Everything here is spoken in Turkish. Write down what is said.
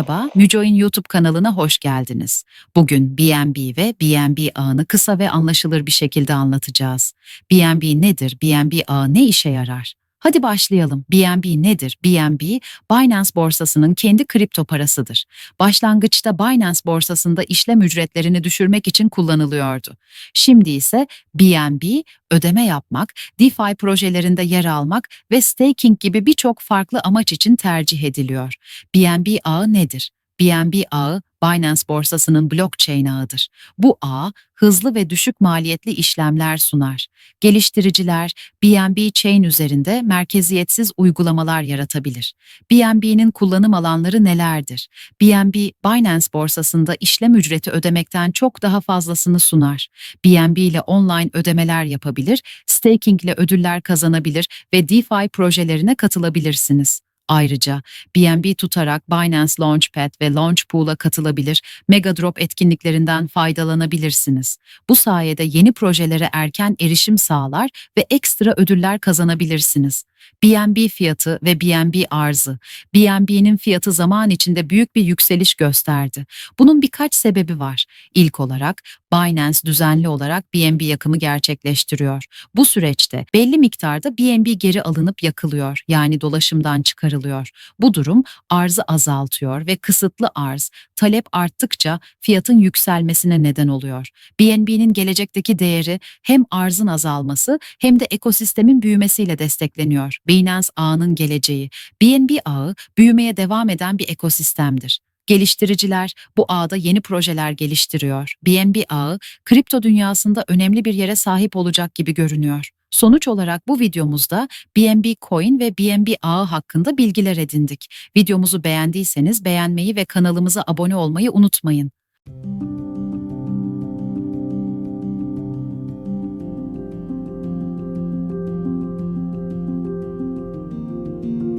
Merhaba, Müjoin YouTube kanalına hoş geldiniz. Bugün BNB ve BNB ağını kısa ve anlaşılır bir şekilde anlatacağız. BNB nedir? BNB ağı ne işe yarar? Hadi başlayalım. BNB nedir? BNB, Binance borsasının kendi kripto parasıdır. Başlangıçta Binance borsasında işlem ücretlerini düşürmek için kullanılıyordu. Şimdi ise BNB, ödeme yapmak, DeFi projelerinde yer almak ve staking gibi birçok farklı amaç için tercih ediliyor. BNB ağı nedir? BNB ağı, Binance borsasının blockchain ağıdır. Bu ağ, hızlı ve düşük maliyetli işlemler sunar. Geliştiriciler, BNB Chain üzerinde merkeziyetsiz uygulamalar yaratabilir. BNB'nin kullanım alanları nelerdir? BNB, Binance borsasında işlem ücreti ödemekten çok daha fazlasını sunar. BNB ile online ödemeler yapabilir, staking ile ödüller kazanabilir ve DeFi projelerine katılabilirsiniz. Ayrıca BNB tutarak Binance Launchpad ve Launchpool'a katılabilir, Megadrop etkinliklerinden faydalanabilirsiniz. Bu sayede yeni projelere erken erişim sağlar ve ekstra ödüller kazanabilirsiniz. BNB fiyatı ve BNB arzı. BNB'nin fiyatı zaman içinde büyük bir yükseliş gösterdi. Bunun birkaç sebebi var. İlk olarak Binance düzenli olarak BNB yakımı gerçekleştiriyor. Bu süreçte belli miktarda BNB geri alınıp yakılıyor yani dolaşımdan çıkarılıyor. Bu durum arzı azaltıyor ve kısıtlı arz, talep arttıkça fiyatın yükselmesine neden oluyor. BNB'nin gelecekteki değeri hem arzın azalması hem de ekosistemin büyümesiyle destekleniyor. Binance ağının geleceği. BNB ağı büyümeye devam eden bir ekosistemdir. Geliştiriciler bu ağda yeni projeler geliştiriyor. BNB ağı kripto dünyasında önemli bir yere sahip olacak gibi görünüyor. Sonuç olarak bu videomuzda BNB Coin ve BNB ağı hakkında bilgiler edindik. Videomuzu beğendiyseniz beğenmeyi ve kanalımıza abone olmayı unutmayın.